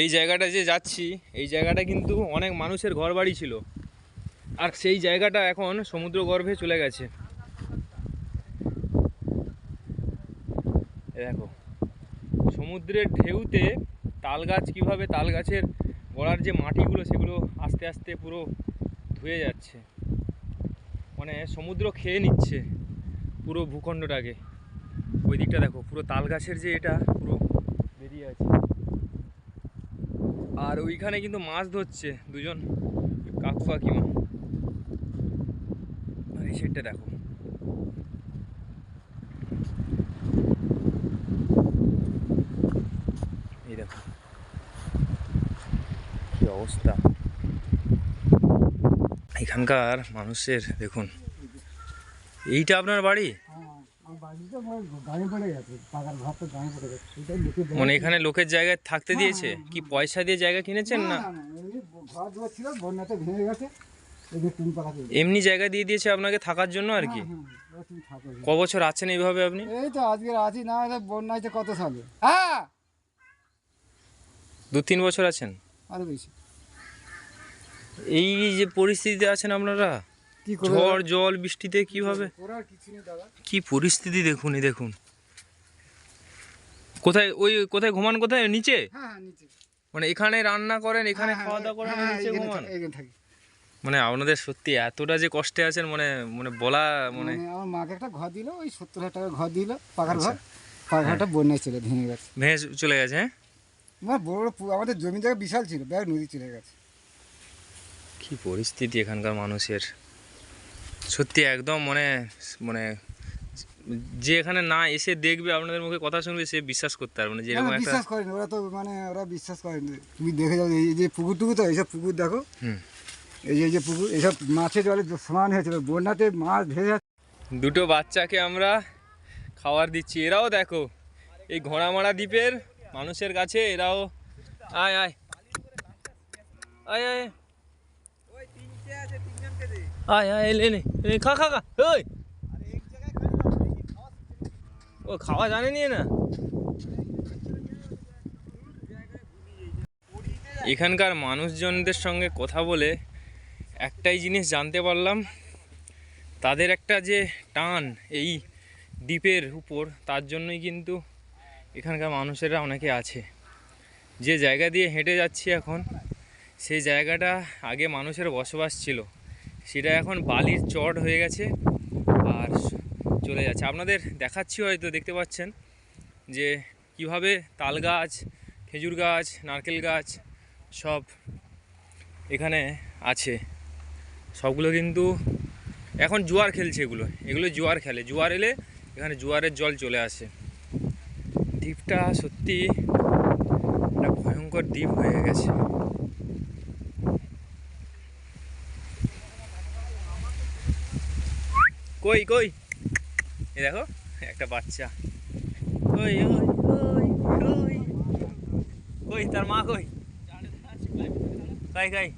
এই জায়গাটা যে যাচ্ছি, এই জায়গাটা কিন্তু অনেক মানুষের ঘর বাড়ি ছিল। আর সেই জায়গাটা এখন সমুদ্র গর্ভে চলে গেছে। দেখো, সমুদ্রের ঢেউতে তাল গাছ কীভাবে তাল গাছের গোড়ার যে মাটিগুলো, সেগুলো আস্তে আস্তে পুরো ধুয়ে যাচ্ছে। মানে সমুদ্র খেয়ে নিচ্ছে পুরো ভূখণ্ডটাকে। ওই দিকটা দেখো, পুরো তাল গাছের যে এটা, পুরো বেরিয়ে আছে। আর ওইখানে কিন্তু মাছ ধরছে দুজন। কাকু কাকিমা। আর এই সেটটা দেখো। এই দেখো। কি অবস্থা? এখানকার মানুষের, দেখুন। এইটা আপনার বাড়ি? বাড়িতে পড়ে গেছে পাকার ঘর তো পড়ে গেছে সেটাই লোকে মানে এখানে লোকের জায়গায় থাকতে দিয়েছে? কি পয়সা দিয়ে জায়গা কিনেছেন না এমনি ঘর দুয়ার ছিল বন্যাতে ভেঙে গেছে এই যে তিন পাকা দিয়ে। এমনি জায়গা দিয়ে দিয়েছে আপনাকে থাকার জন্য আর কি? হুম, এবার তুমি থাকো এখানে। ক বছর আছেন এইভাবে আপনি? এই তো আজকে আছি না হলে বন্যাতে কত সালে। হ্যাঁ! দু তিন বছর আছেন? আরও বেশি। এই যে পরিস্থিতিতে আছেন আপনারা? ঝড় জল বৃষ্টিতে কীভাবে? কি পরিস্থিতি দেখুন দেখুন। কোথায় ওই কোথায় ঘুমান কোথায়? নিচে? হ্যাঁ হ্যাঁ নিচে। মানে এখানে রান্না করেন এখানে হ্যাঁ, খাওয়া দাওয়া করেন নিচে ঘুমান? মানে আপনাদের সত্যি এতটা যে কষ্টে আছেন মানে মানে বলা মানে মানে আমার মাকে একটা ঘর দিল ওই সত্তর হাজার টাকা ঘর দিল পাকার আচ্ছা। ঘর। ঘরটা বন্যায় ছিল ভেঙে গেছে। ভেঙে চলে গেছে হ্যাঁ? আমার বড় আমাদের জমি জায়গা বিশাল ছিল ব্যাগ নদী চলে গেছে। কি পরিস্থিতি এখানকার মানুষের। সত্যি একদম মানে মানে যে এখানে না এসে দেখবে আপনাদের মুখে কথা শুনবে সে বিশ্বাস করতে পারবে না যে না, এরকম না, একটা বিশ্বাস করেনি ওরা তো মানে ওরা বিশ্বাস করেনি। তুমি দেখে যাও এই যে পুকুর টুকু তো এইসব পুকুর দেখো। এই যে এই যে পুকুর এইসব মাছের জলে সমান হয়েছিল বন্যাতে মাছ ভেসে যাচ্ছে। দুটো বাচ্চাকে আমরা খাবার দিচ্ছি। এরাও দেখো এই ঘোড়ামারা দ্বীপের মানুষের কাছে এরাও আয় আয়। আয় আয়। আয় আয় এ, খা খা খা। ওই ও খাওয়া জানেনি না এখানকার মানুষজনদের সঙ্গে কথা বলে একটাই জিনিস জানতে পারলাম। তাদের একটা যে টান এই দ্বীপের উপর তার জন্যই কিন্তু এখানকার মানুষেরা অনেকে আছে। যে জায়গা দিয়ে হেঁটে যাচ্ছি এখন সেই জায়গাটা আগে মানুষের বসবাস ছিল। সেটা এখন বালির চট হয়ে গেছে আর চলে যাচ্ছে। আপনাদের দেখাচ্ছি হয়তো, দেখতে পাচ্ছেন যে কীভাবে তাল গাছ, খেজুর গাছ, নারকেল গাছ সব এখানে আছে। সবগুলো কিন্তু এখন জোয়ার খেলছে এগুলো। এগুলো জোয়ার খেলে। জোয়ার এলে এখানে জোয়ারের জল চলে আসে। দ্বীপটা সত্যি একটা ভয়ঙ্কর দ্বীপ হয়ে গেছে। কই কই? এ দেখো, একটা বাচ্চা। কই, ওই ওই কই, তার মা কই? কাই কাই?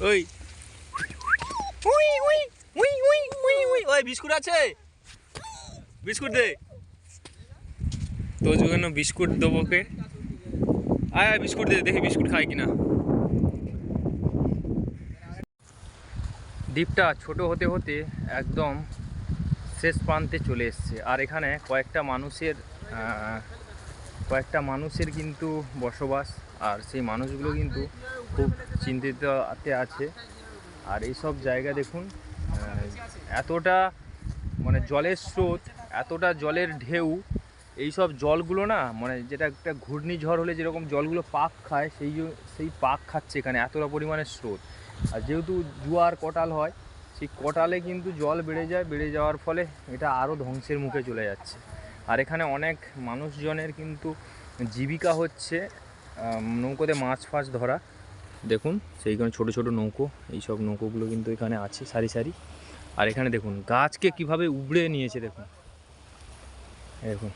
ওই। উই উই উই উই উই উই। ওই, বিস্কুট আছে। বিস্কুট দে। তোর জন্য বিস্কুট দেবো কে আয় আয়, বিস্কুট দে, দেখি বিস্কুট খায় কিনা। দ্বীপটা ছোট হতে হতে একদম শেষ প্রান্তে চলে এসছে। আর এখানে কয়েকটা মানুষের কয়েকটা মানুষের কিন্তু বসবাস, আর সেই মানুষগুলো কিন্তু খুব চিন্তিততে আছে। আর এইসব জায়গা দেখুন এতটা মানে জলের স্রোত, এতটা জলের ঢেউ এই সব জলগুলো না মানে যেটা একটা ঘূর্ণিঝড় হলে যেরকম জলগুলো পাক খায়, সেই সেই পাক খাচ্ছে এখানে, এতটা পরিমাণে স্রোত। আর যেহেতু জোয়ার কটাল হয়, সেই কটালে কিন্তু জল বেড়ে যায়, বেড়ে যাওয়ার ফলে এটা আরও ধ্বংসের মুখে চলে যাচ্ছে। আর এখানে অনেক মানুষজনের কিন্তু জীবিকা হচ্ছে নৌকোতে মাছ ফাছ ধরা। দেখুন, সেইখানে ছোট ছোট নৌকো এই সব নৌকোগুলো কিন্তু এখানে আছে, সারি সারি। আর এখানে দেখুন, গাছকে কীভাবে উবড়ে নিয়েছে, দেখুন। দেখুন।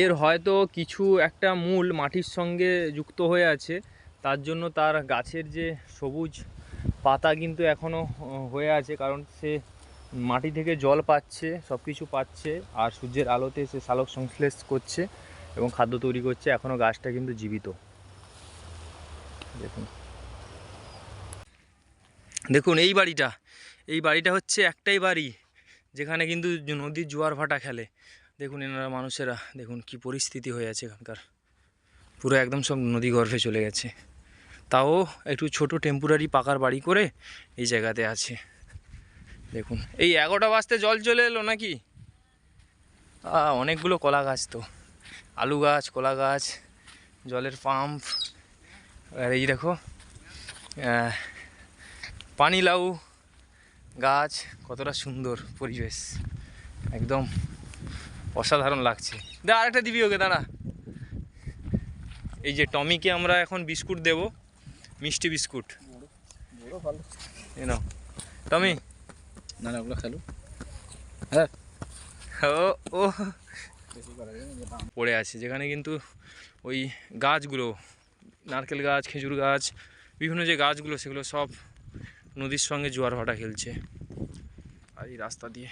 এর হয়তো কিছু একটা মূল মাটির সঙ্গে যুক্ত হয়ে আছে। তার জন্য তার গাছের যে সবুজ পাতা কিন্তু এখনও হয়ে আছে, কারণ সে মাটি থেকে জল পাচ্ছে সব কিছু পাচ্ছে, আর সূর্যের আলোতে সে সালোক সংশ্লেষ করছে এবং খাদ্য তৈরি করছে এখনও গাছটা কিন্তু জীবিত। দেখুন। দেখুন, এই বাড়িটা এই বাড়িটা হচ্ছে একটাই বাড়ি, যেখানে কিন্তু নদীর জোয়ার ভাটা খেলে। দেখুন, এনারা মানুষেরা, দেখুন কি পরিস্থিতি হয়ে আছে এখানকার। পুরো একদম সব নদী গর্ভে চলে গেছে। তাও একটু ছোট টেম্পোরারি পাকার বাড়ি করে এই জায়গাতে আছে। দেখুন, এই এগারোটা বাজতে জল চলে এলো নাকি? অনেকগুলো কলা গাছ তো। আলু গাছ, কলা গাছ, জলের পাম্প। আর এই দেখো পানিলাউ গাছ, কতটা সুন্দর পরিবেশ। একদম অসাধারণ লাগছে। দা, আরেকটা দিবি ওকে, দাঁড়া। এই যে টমিকে আমরা এখন বিস্কুট দেব। মিষ্টি বিস্কুট। নাও টমি না না ওগুলো খেলো। ও ও। পড়ে আছে যেখানে কিন্তু ওই গাছগুলো নারকেল গাছ খেজুর গাছ বিভিন্ন যে গাছগুলো সেগুলো সব নদীর সঙ্গে জোয়ার ভাটা খেলছে। আর এই রাস্তা দিয়ে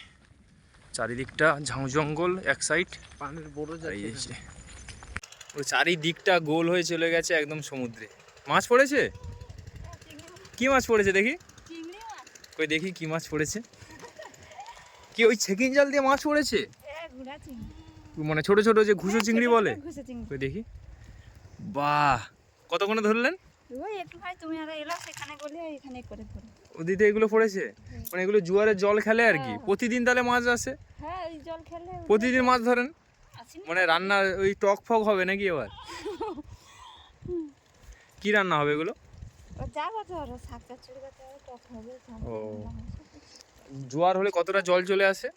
চারিদিকটা ঝাউ জঙ্গল এক সাইড পানির বড় চারিদিকটা গোল হয়ে চলে গেছে একদম সমুদ্রে। মাছ পড়েছে? কি মাছ পড়েছে দেখি? কই দেখি কি মাছ পড়েছে। কি ওই ছেকিন জাল দিয়ে মাছ পড়েছে? মানে ছোট ছোট যে ঘুষো চিংড়ি বলে? কই দেখি। বাহ, কতক্ষণে ধরলেন? এগুলো পড়েছে? মানে এগুলো জল খেলে আর কি। প্রতিদিন তাহলে মাছ আসে? প্রতিদিন মাছ ধরেন? মানে রান্না ওই টক ফক হবে নাকি এবার? কি রান্না হবে এগুলো? ও জোয়ার হলে কতটা জল চলে আসে?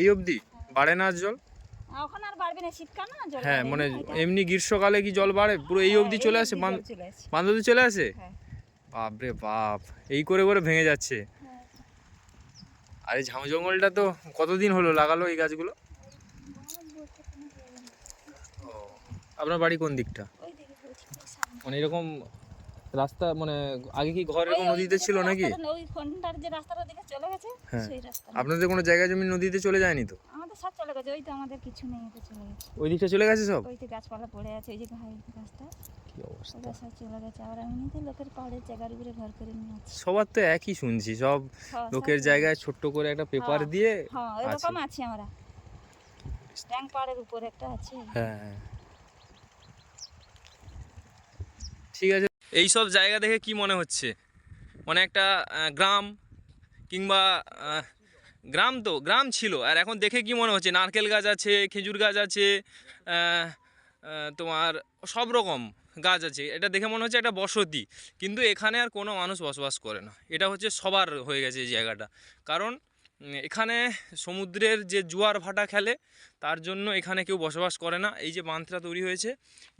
এই অবধি? বাড়ে না জল? আর ওখানে আর বাড়বে না শীতকাল না জল হ্যাঁ মানে এমনি গ্রীষ্মকালে কি জল বাড়ে? পুরো এই হ্যাঁ, অবধি চলে আসে? জল চলে আসে। হ্যাঁ। বাপরে বাপ এই করে করে ভেঙে যাচ্ছে। হ্যাঁ। আর এই ঝাউ জঙ্গলটা তো কতদিন হলো লাগালো এই গাছগুলো? আপনার বাড়ি কোন দিকটা ওই দিকে বলছি, ওই সামনে। মানে এরকম রাস্তা মানে আগে কি ঘর এরকম নদীতে ছিল নাকি? ওই কোনটার যে রাস্তাটা দিকে চলে গেছে হ্যাঁ। সেই রাস্তা আপনাদের কোনো জায়গা জমি নদীতে চলে যায়নি তো? আমাদের সব চলে গেছে ওই তো আমাদের কিছু নেই এটা চলে গেছে। ওই দিকটা চলে গেছে সব? ওই তো গাছপালা পড়ে আছে ওই যে ঘাই গাছটা। কি অবস্থা? সব চলে গেছে আর এমনিতে লোকের পাহাড়ের জায়গার উপরে ঘর করে নিয়ে আছে। সবার তো একই শুনছি সব হ্যাঁ, লোকের জায়গায় ছোট্ট করে একটা পেপার হ্যাঁ। দিয়ে হ্যাঁ এরকম আছে। আমরা। ট্যাঙ্ক পাহাড়ের উপরে একটা আছে। হ্যাঁ। ঠিক আছে। এই সব জায়গা দেখে কি মনে হচ্ছে? মানে একটা গ্রাম কিংবা গ্রাম তো, গ্রাম ছিল। আর এখন দেখে কি মনে হচ্ছে? নারকেল গাছ আছে, খেজুর গাছ আছে তোমার সব রকম গাছ আছে। এটা দেখে মনে হচ্ছে একটা বসতি। কিন্তু এখানে আর কোনো মানুষ বসবাস করে না। এটা হচ্ছে সবার হয়ে গেছে এই জায়গাটা। কারণ এখানে সমুদ্রের যে জোয়ার ভাটা খেলে, তার জন্য এখানে কেউ বসবাস করে না। এই যে বাঁধটা তৈরি হয়েছে,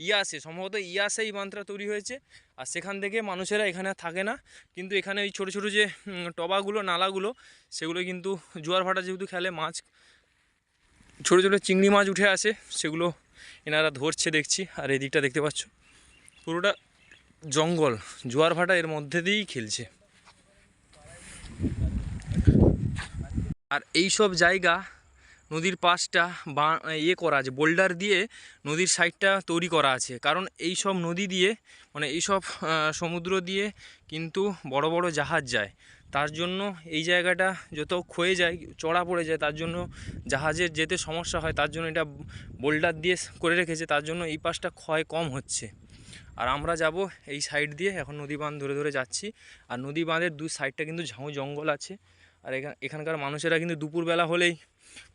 ইয়াসে, সম্ভবত ইয়াসে এই বাঁধটা তৈরি হয়েছে। আর সেখান থেকে মানুষেরা এখানে থাকে না। কিন্তু এখানে ওই ছোটো ছোটো যে টবাগুলো, নালাগুলো, সেগুলো কিন্তু জোয়ার ভাটা যেহেতু খেলে, মাছ, ছোটো ছোটো চিংড়ি মাছ উঠে আসে, সেগুলো এনারা ধরছে দেখছি। আর এই দিকটা দেখতে পাচ্ছ? পুরোটা জঙ্গল, জোয়ার ভাটা এর মধ্যে দিয়েই খেলছে। আর এই সব জায়গা নদীর পাশটা বা ইয়ে করা আছে বোল্ডার দিয়ে নদীর সাইডটা তৈরি করা আছে। কারণ এই সব নদী দিয়ে মানে এই সব সমুদ্র দিয়ে কিন্তু বড় বড় জাহাজ যায়। তার জন্য এই জায়গাটা যত ক্ষয়ে যায়, চড়া পড়ে যায়, তার জন্য জাহাজের যেতে সমস্যা হয়, তার জন্য এটা বোল্ডার দিয়ে করে রেখেছে, তার জন্য এই পাশটা ক্ষয় কম হচ্ছে। আর আমরা যাব এই সাইড দিয়ে, এখন নদী বাঁধ ধরে ধরে যাচ্ছি। আর নদী বাঁধের দু সাইডটা কিন্তু ঝাউ জঙ্গল আছে। আর এখান, এখানকার মানুষেরা কিন্তু দুপুরবেলা হলেই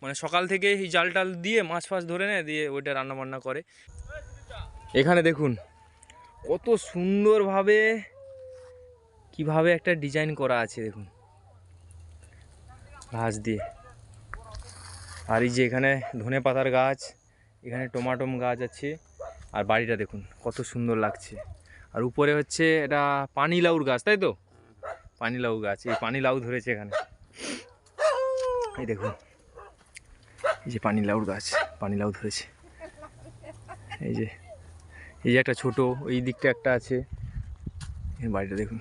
মানে সকাল থেকে এই জাল টাল দিয়ে মাছ ফাছ ধরে নেয়, দিয়ে ওইটা রান্না বান্না করে। এখানে দেখুন, কত সুন্দরভাবে কীভাবে একটা ডিজাইন করা আছে, দেখুন। ঘাস দিয়ে। আর এই যে এখানে ধনে পাতার গাছ, এখানে টমাটোম গাছ আছে। আর বাড়িটা দেখুন, কত সুন্দর লাগছে। আর উপরে হচ্ছে এটা পানি লাউর গাছ, তাই তো? পানিলাউ গাছ, এই পানি লাউ ধরেছে এখানে। এই দেখুন এই যে পানিলাউর গাছ পানিলাউ ধরেছে। এই যে এই যে একটা ছোট ওই দিকটা একটা আছে। এই বাড়িটা দেখুন।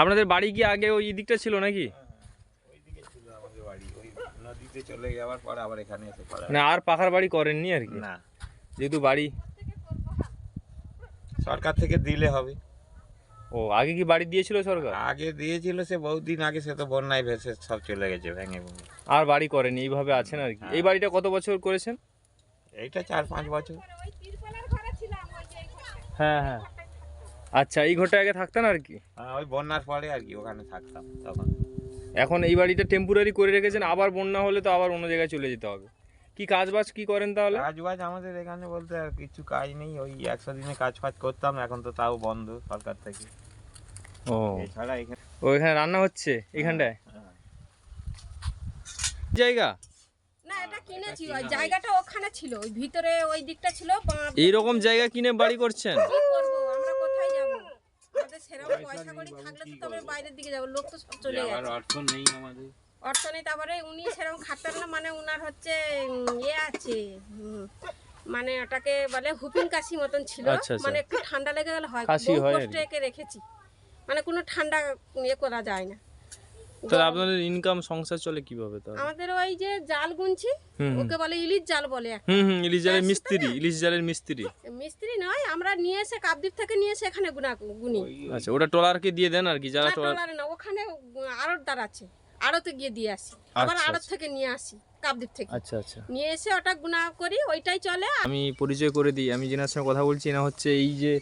আপনাদের বাড়ি কি আগে ওই দিকটা ছিল নাকি? ওইদিকে ছিল আমাদের বাড়ি। ওই চলে যাওয়ার পর আবার এখানে এসে পড়া। মানে আর পাখার বাড়ি করেননি আর কি? না। যেহেতু বাড়ি সরকার থেকে দিলে হবে। ও আগে কি বাড়ি দিয়েছিল সরকার? আগে দিয়েছিল সে বহুদিন আগে সে তো বন্যায় ভেসে সব চলে গেছে ভেঙে ভেঙে। আর বাড়ি করেনি এইভাবে আছেন আর কি। এই বাড়িটা কত বছর করেছেন? এইটা চার পাঁচ বছর। হ্যাঁ হ্যাঁ। আচ্ছা এই ঘরটা আগে থাকতেন আর কি? হ্যাঁ, ওই বন্যার পরে আর কি ওখানে থাকতাম তখন। এখন এই বাড়িটা টেম্পোরারি করে রেখেছেন আবার বন্যা হলে তো আবার অন্য জায়গায় চলে যেতে হবে। কি কাজ বাজ কি করেন তাহলে? কাজ বাজ আমাদের এখানে বলতে আর কিছু কাজ নেই ওই একশো দিনে কাজ ফাজ করতাম এখন তো তাও বন্ধ সরকার থেকে। ও। এছাড়া এখানে ও রান্না হচ্ছে এখানটায়? হ্যাঁ। জায়গা? না এটা কিনেছি ওই জায়গাটা ওখানে ছিল ওই ভিতরে ওই দিকটা ছিল বাঁ- এইরকম জায়গা কিনে বাড়ি করছেন? কি করব আমরা কোথায় যাব? আমাদের সেরকম পয়সা কড়ি থাকলে তো আমরা বাইরের দিকে যাব লোক তো সব চলে অর্থ নেই আমাদের। অর্থ নেই তারপরে উনি সেরকম খাটতেন না মানে উনার হচ্ছে ইয়ে আছে মানে ওটাকে বলে হুপিং কাশি মতন ছিল। আচ্ছা, আচ্ছা। মানে একটু ঠান্ডা লেগে গেলে হয় কষ্টে রেখেছি। মানে কোনো ঠান্ডা ইয়ে করা যায় না। তাহলে আপনাদের ইনকাম সংসার চলে কীভাবে তাহলে? আমাদের ওই যে জাল গুনছি। ওকে বলে ইলিশ জাল বলে। হুম হুম ইলিশ জালের মিস্ত্রি ইলিশ জালের মিস্ত্রি। মিস্ত্রি নয় আমরা নিয়ে এসে কাপদ্বীপ থেকে নিয়ে এসে এখানে গুনা গুনি। আচ্ছা ওটা ট্রলারকে দিয়ে দেন আর কি যারা ট্রলার না ওখানে আড়তদার আছে। আড়তে গিয়ে দিয়ে আসি। আবার আচ্ছা, আড়ত আচ্ছা। থেকে নিয়ে আসি কাপদ্বীপ থেকে। আচ্ছা আচ্ছা। নিয়ে এসে ওটা গুনা করি ওইটাই চলে। আমি পরিচয় করে দিই আমি যেনার সঙ্গে কথা বলছি না হচ্ছে এই যে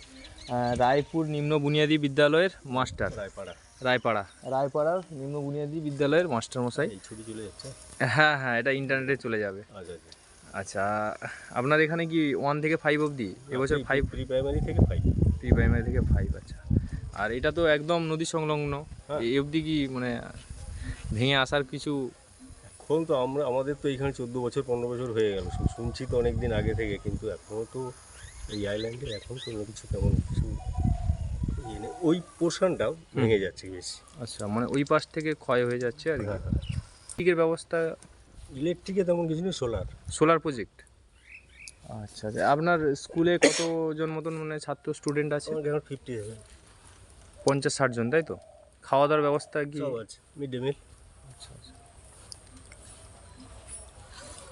রায়পুর নিম্ন বুনিয়াদী বিদ্যালয়ের মাস্টার। রায়পাড়া। রায়পাড়া। রায়পাড়ার নিম্ন বুনিয়াদী বিদ্যালয়ের মাস্টার মশাই। এই ছবি চলে যাচ্ছে? হ্যাঁ হ্যাঁ এটা ইন্টারনেটে চলে যাবে। আচ্ছা আচ্ছা। আচ্ছা আপনার এখানে কি ওয়ান থেকে ফাইভ অবধি? এবছর ফাইভ প্রি প্রাইমারি থেকে ফাইভ প্রি প্রাইমারি থেকে ফাইভ আচ্ছা। আর এটা তো একদম নদী সংলগ্ন। হ্যাঁ। এই অবধি কি মানে ভেঙে আসার কিছু এখন তো আমরা আমাদের তো এখানে চোদ্দ বছর পনেরো বছর হয়ে গেল। শুনছি তো অনেক দিন আগে থেকে কিন্তু এখনও তো এই আইল্যান্ডে এখন কোনো কিছু তেমন কিছু ইয়ে নেই। ওই পোর্শনটাও ভেঙে যাচ্ছে বেশি। আচ্ছা মানে ওই পাশ থেকে ক্ষয় হয়ে যাচ্ছে আর হ্যাঁ। ইলেকট্রিকের ব্যবস্থা ইলেকট্রিকে তেমন কিছু নেই সোলার সোলার প্রজেক্ট আচ্ছা আচ্ছা। আপনার স্কুলে কতজন মতন মানে ছাত্র স্টুডেন্ট আছে? এখন ফিফটি পঞ্চাশ ষাট জন তাই তো? খাওয়া দাওয়ার ব্যবস্থা কি? আছে মিড ডে মিল আচ্ছা আচ্ছা।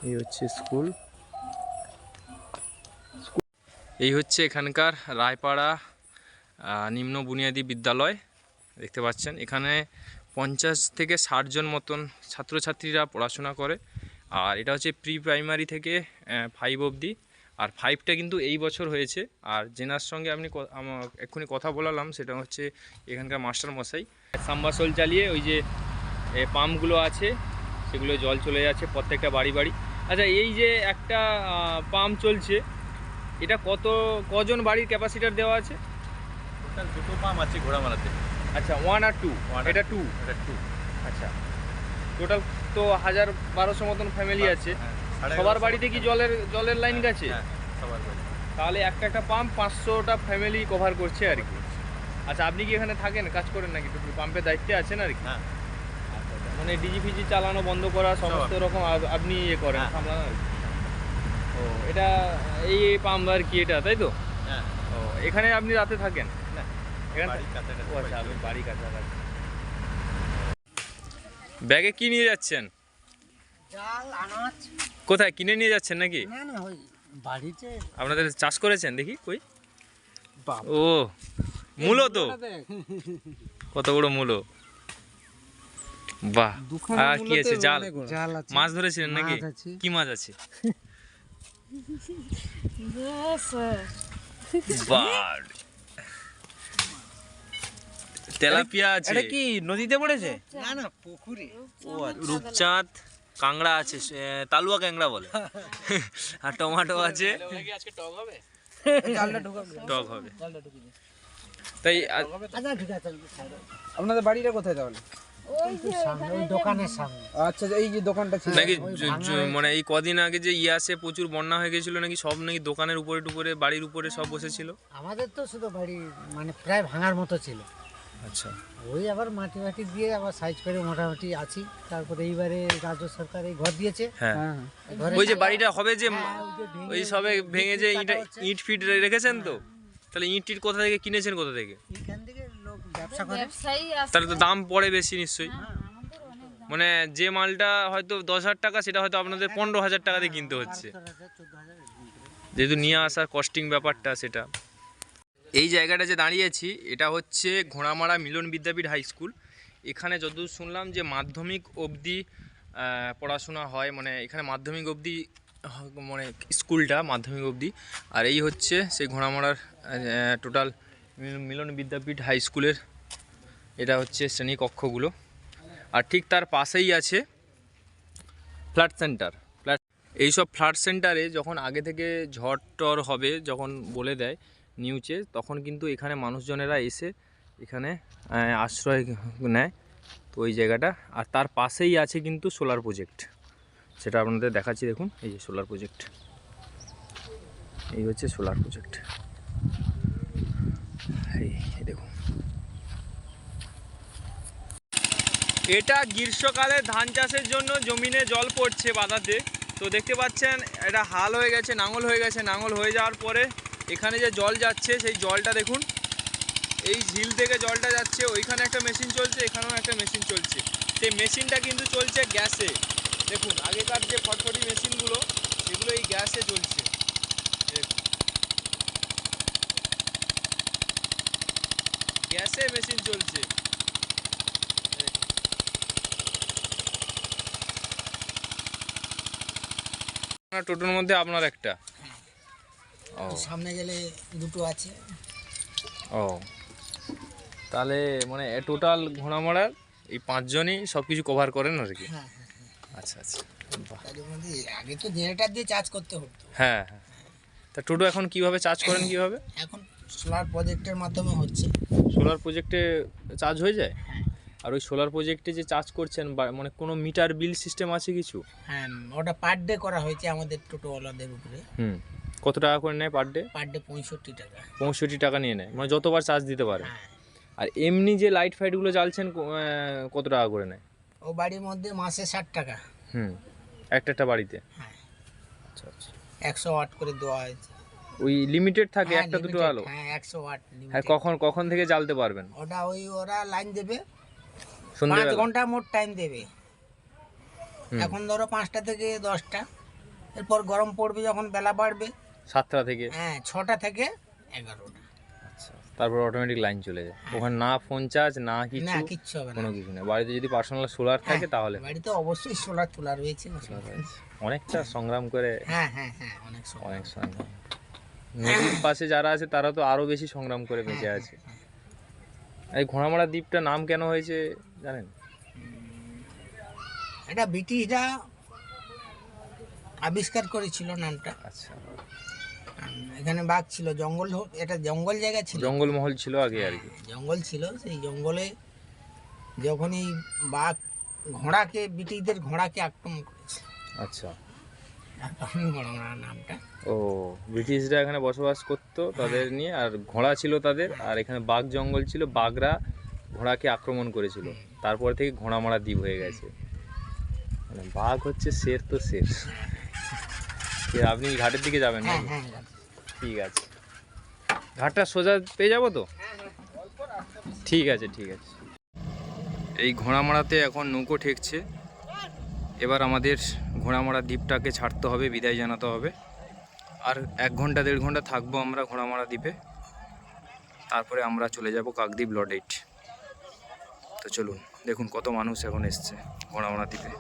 এই হচ্ছে স্কুল। এই হচ্ছে এখানকার রায়পাড়া নিম্ন বুনিয়াদী বিদ্যালয়। দেখতে পাচ্ছেন, এখানে পঞ্চাশ থেকে ষাট জন মতন ছাত্রছাত্রীরা পড়াশোনা করে। আর এটা হচ্ছে প্রি প্রাইমারি থেকে ফাইভ অবধি। আর ফাইভটা কিন্তু এই বছর হয়েছে। আর জেনার সঙ্গে আপনি এক্ষুনি কথা বলালাম, সেটা হচ্ছে এখানকার মাস্টার মশাই সাম্বাসল চালিয়ে ওই যে পাম্পগুলো আছে, সেগুলো জল চলে যাচ্ছে প্রত্যেকটা বাড়ি বাড়ি। আচ্ছা এই যে একটা পাম্প চলছে এটা কত কজন বাড়ির ক্যাপাসিটার দেওয়া আছে? দুটো পাম্প আছে ঘোড়ামারাতে আচ্ছা ওয়ান আর টু এটা টু এটা টু আচ্ছা। টোটাল তো হাজার বারোশো মতন ফ্যামিলি আছে। হ্যাঁ, সবার বাড়িতে কি জলের জলের লাইন গেছে? সবার বাড়ি তাহলে একটা একটা পাম্প পাঁচশোটা ফ্যামিলি কভার করছে আর কি। আচ্ছা আপনি কি এখানে থাকেন? কাজ করেন নাকি? টুকু পাম্পের দায়িত্বে আছেন আর কি? হ্যাঁ। মানে ডিজি ফিজি চালানো বন্ধ করা সমস্ত রকম আপনি ইয়ে করেন হ্যাঁ। সামলান আর কি। ও এটা এই পাম্প আর কি এটা তাই তো? হ্যাঁ। ও এখানে আপনি রাতে থাকেন? না, এখানে ও আচ্ছা বাড়ি। আপনি বাড়ি কাছাকাছি। ব্যাগে কি নিয়ে যাচ্ছেন? চাল আনাজ। কোথায় কিনে নিয়ে যাচ্ছেন নাকি? না না ওই বাড়িতে। আপনাদের চাষ করেছেন দেখি কই। ও মূলো তো। কত বড় মূলো। বাহ। আর কি আছে জাল? জাল মাছ ধরেছিলেন নাকি? কি মাছ আছে? বেশ বাড। তেলাপিয়া আছে। এটা কি নদীতে পড়েছে? না না পুকুরে। রূপচাঁদ কাংড়া আছে তালুয়া কাংড়া বলে। আর টমেটো আছে। টক হবে। তাই আচ্ছা আপনাদের বাড়িটা কোথায় তাহলে? আচ্ছা এই যে দোকানটা ছিল। নাকি মানে এই কদিন আগে যে ইয়ে প্রচুর বন্যা হয়ে গেছিল নাকি সব নাকি দোকানের উপরে টুপরে বাড়ির উপরে সব বসেছিল? আমাদের তো শুধু বাড়ি মানে প্রায় ভাঙার মতো ছিল। আচ্ছা। ওই আবার মাটি মাটি দিয়ে আবার সাইজ করে মোটামুটি আছি। তারপরে এইবারে রাজ্য সরকার এই ঘর দিয়েছে। হ্যাঁ। হ্যাঁ। ওই যে বাড়িটা হবে যে হ্যাঁ, ওই সবে ভেঙে যে ইট ইট ফিট রেখেছেন তো? তাহলে ইট টিট কোথা থেকে কিনেছেন কোথা থেকে? এইখান থেকে ব্যবসা করে? তাহলে তো দাম পড়ে বেশি নিশ্চয়ই। দাম। মানে যে মালটা হয়তো দশ হাজার টাকা সেটা হয়তো আপনাদের পনেরো হাজার টাকা দিয়ে কিনতে হচ্ছে। যেহেতু নিয়ে আসার কস্টিং ব্যাপারটা সেটা। এই জায়গাটা যে দাঁড়িয়েছি এটা হচ্ছে ঘোড়ামারা মিলন বিদ্যাপীঠ হাই স্কুল এখানে যতদূর শুনলাম যে মাধ্যমিক অবধি পড়াশোনা হয় মানে এখানে মাধ্যমিক অবধি মানে স্কুলটা মাধ্যমিক অবধি। আর এই হচ্ছে সেই ঘোড়ামারার টোটাল মিলন বিদ্যাপীঠ হাই স্কুলের। এটা হচ্ছে শ্রেণীকক্ষগুলো আর ঠিক তার পাশেই আছে ফ্ল্যাট সেন্টার। ফ্ল্যাট এইসব ফ্ল্যাট সেন্টারে যখন আগে থেকে ঝড় টর হবে যখন বলে দেয় নিউজে, তখন কিন্তু এখানে মানুষজনেরা এসে এখানে আশ্রয় নেয় তো ওই জায়গাটা। আর তার পাশেই আছে কিন্তু সোলার প্রজেক্ট। সেটা আপনাদের দেখাচ্ছি, দেখুন। এই যে সোলার প্রজেক্ট। এই হচ্ছে সোলার প্রজেক্ট। এটা গ্রীষ্মকালে ধান চাষের জন্য জমিনে জল পড়ছে বাধাতে। তো দেখতে পাচ্ছেন, এটা হাল হয়ে গেছে, নাঙল হয়ে গেছে। নাঙল হয়ে যাওয়ার পরে এখানে যে জল যাচ্ছে, সেই জলটা দেখুন, এই ঝিল থেকে জলটা যাচ্ছে, ওইখানে একটা মেশিন চলছে, এখানেও একটা মেশিন চলছে। সেই মেশিনটা কিন্তু চলছে গ্যাসে। দেখুন, আগেকার যে ফটফটি মেশিনগুলো, সেগুলো এই গ্যাসে চলছে। দেখুন। গ্যাসে মেশিন চলছে। টোটোর মধ্যে আপনার একটা? ও। সামনে গেলে দুটো আছে। ও। তাহলে মানে টোটাল ঘোড়ামড়ার এই পাঁচজনই সব কিছু কভার করেন আর কি? হ্যাঁ আচ্ছা আচ্ছা। মধ্যে আগে তো জেনারেটার দিয়ে চার্জ করতে হতো। হ্যাঁ হ্যাঁ। তা টোটো এখন কীভাবে চার্জ করেন কীভাবে? এখন সোলার প্রজেক্টের মাধ্যমে হচ্ছে। সোলার প্রজেক্টে চার্জ হয়ে যায়? আর ওই সোলার প্রজেক্টে যে চার্জ করছেন বা মানে কোনো মিটার বিল সিস্টেম আছে কিছু? হ্যাঁ ওটা পার ডে করা হয়েছে আমাদের টোটোওয়ালাদের উপরে। হুম। কত টাকা করে নেয় পার ডে? পার ডে পঁয়ষট্টি টাকা। পঁয়ষট্টি টাকা নিয়ে নেয়। মানে যতবার চার্জ দিতে পারে। হ্যাঁ। আর এমনি যে লাইট ফাইটগুলো জ্বালছেন কত টাকা করে নেয়? ও বাড়ির মধ্যে মাসে ষাট টাকা। হুম। একটা একটা বাড়িতে? হ্যাঁ। আচ্ছা আচ্ছা। একশো ওয়াট করে দেওয়া হয়েছে। ওই লিমিটেড থাকে হ্যাঁ, একটা দুটো আলো। হ্যাঁ ওয়াট হ্যাঁ কখন কখন থেকে জ্বালতে পারবেন? ওটা ওই ওরা লাইন দেবে। পাঁচ সন্ধ্যেবেলা ঘণ্টা মোট টাইম দেবে। এখন ধরো পাঁচটা থেকে দশটা। এরপর গরম পড়বে যখন বেলা বাড়বে। সাতটা থেকে? হ্যাঁ ছটা থেকে এগারোটা। আচ্ছা তারপর অটোমেটিক লাইন চলে যায়। ওখানে না ফোন চার্জ না না কিছু হবে কোনো কিছু নেই। বাড়িতে যদি পার্সোনাল সোলার থাকে তাহলে। বাড়িতে অবশ্যই সোলার তোলা রয়েছে। অনেকটা সংগ্রাম করে হ্যাঁ হ্যাঁ হ্যাঁ অনেক অনেক সংগ্রাম। নদীর পাশে যারা আছে তারা তো আরও বেশি সংগ্রাম করে বেঁচে আছে। এই ঘোড়ামারা দ্বীপটা নাম কেন হয়েছে জানেন? এটা ব্রিটিশরা আবিষ্কার করেছিল নামটা। আচ্ছা। এখানে বাঘ ছিল জঙ্গল এটা জঙ্গল জায়গা ছিল। জঙ্গলমহল ছিল আগে আর কি। জঙ্গল ছিল। সেই জঙ্গলে যখন এই বাঘ ঘোড়াকে ব্রিটিশদের ঘোড়াকে আক্রমণ করেছে। আচ্ছা। নামটা। ও ব্রিটিশরা এখানে বসবাস করতো তাদের নিয়ে আর ঘোড়া ছিল তাদের আর এখানে বাঘ জঙ্গল ছিল বাঘরা ঘোড়াকে আক্রমণ করেছিল। তারপর থেকে ঘোড়া মারা দ্বীপ হয়ে গেছে। মানে বাঘ হচ্ছে শের তো শের। আপনি ঘাটের দিকে যাবেন হ্যাঁ নাকি? হ্যাঁ ঠিক আছে। ঘাটটা সোজা পেয়ে যাব তো? ঠিক আছে ঠিক আছে। এই ঘোড়ামারাতে এখন নৌকো ঠেকছে। এবার আমাদের ঘোড়ামারা দ্বীপটাকে ছাড়তে হবে বিদায় জানাতে হবে। আর এক ঘণ্টা, দেড় ঘণ্টা থাকব আমরা ঘোড়ামারা দ্বীপে। তারপরে আমরা চলে যাব কাকদ্বীপ লডেট তো চলুন, দেখুন কত মানুষ এখন এসছে ঘোড়ামারা দ্বীপে।